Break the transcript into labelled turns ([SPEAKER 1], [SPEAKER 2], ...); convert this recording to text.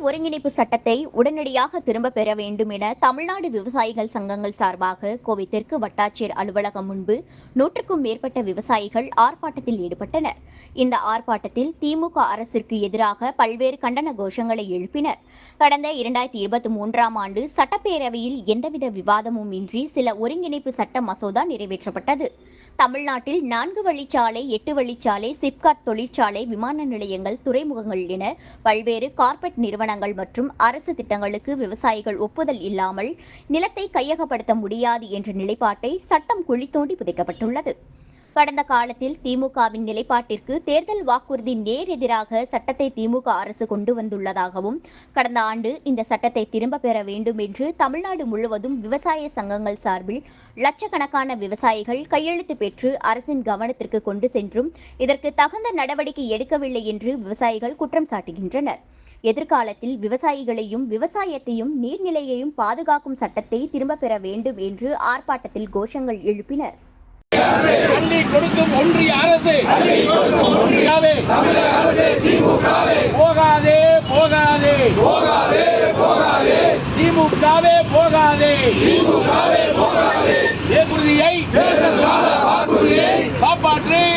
[SPEAKER 1] ஒருங்கிணைப்பு சட்டத்தை உடனடியாக திரும்ப பெற வேண்டும் என தமிழ்நாடு விவசாயிகள் சங்கங்கள் சார்பாக கோவை தெற்கு வட்டாட்சியர் அலுவலகம் முன்பு நூற்றுக்கும் மேற்பட்ட விவசாயிகள் ஆர்ப்பாட்டத்தில் ஈடுபட்டனர். இந்த ஆர்ப்பாட்டத்தில் திமுக அரசிற்கு எதிராக பல்வேறு கண்டன கோஷங்களை எழுப்பினர். கடந்த இரண்டாயிரத்தி இருபத்தி மூன்றாம் ஆண்டு சட்டப்பேரவையில் எந்தவித விவாதமும் இன்றி சில ஒருங்கிணைப்பு சட்ட மசோதா நிறைவேற்றப்பட்டது. தமிழ்நாட்டில் நான்கு வழிச்சாலை எட்டு வழிச்சாலை சிப்காட் தொழிற்சாலை விமான நிலையங்கள் துறைமுகங்கள் என பல்வேறு கார்ப்பரேட் நிறுவனங்கள் மற்றும் அரசு திட்டங்களுக்கு விவசாயிகள் ஒப்புதல் இல்லாமல் நிலத்தை கையகப்படுத்த முடியாது என்ற நிலைப்பாட்டை சட்டம் குழி தோண்டி புதைக்கப்பட்டுள்ளது கடந்த காலத்தில் திமுகவின் நிலைப்பாட்டிற்கு தேர்தல் வாக்குறுதி நேர் எதிராக சட்டத்தை திமுக அரசு கொண்டு வந்துள்ளதாகவும் கடந்த ஆண்டு இந்த சட்டத்தை திரும்ப பெற வேண்டும் என்று தமிழ்நாடு முழுவதும் விவசாய சங்கங்கள் சார்பில் லட்சக்கணக்கான விவசாயிகள் கையெழுத்து பெற்று அரசின் கவனத்திற்கு கொண்டு சென்றும் இதற்கு தகுந்த நடவடிக்கை எடுக்கவில்லை என்று விவசாயிகள் குற்றம் சாட்டுகின்றனர். எதிர்காலத்தில் விவசாயிகளையும் விவசாயத்தையும் நீர்நிலையையும் பாதுகாக்கும் சட்டத்தை திரும்ப பெற வேண்டும் என்று ஆர்ப்பாட்டத்தில் கோஷங்கள் எழுப்பினர்.
[SPEAKER 2] கொடுக்கும் ஒன்றிய அரசு. போகாதே போகாதே போகாதே போகாதே. திமுகவே போகாதே. திமுகவே போகாதே. காப்பாற்று.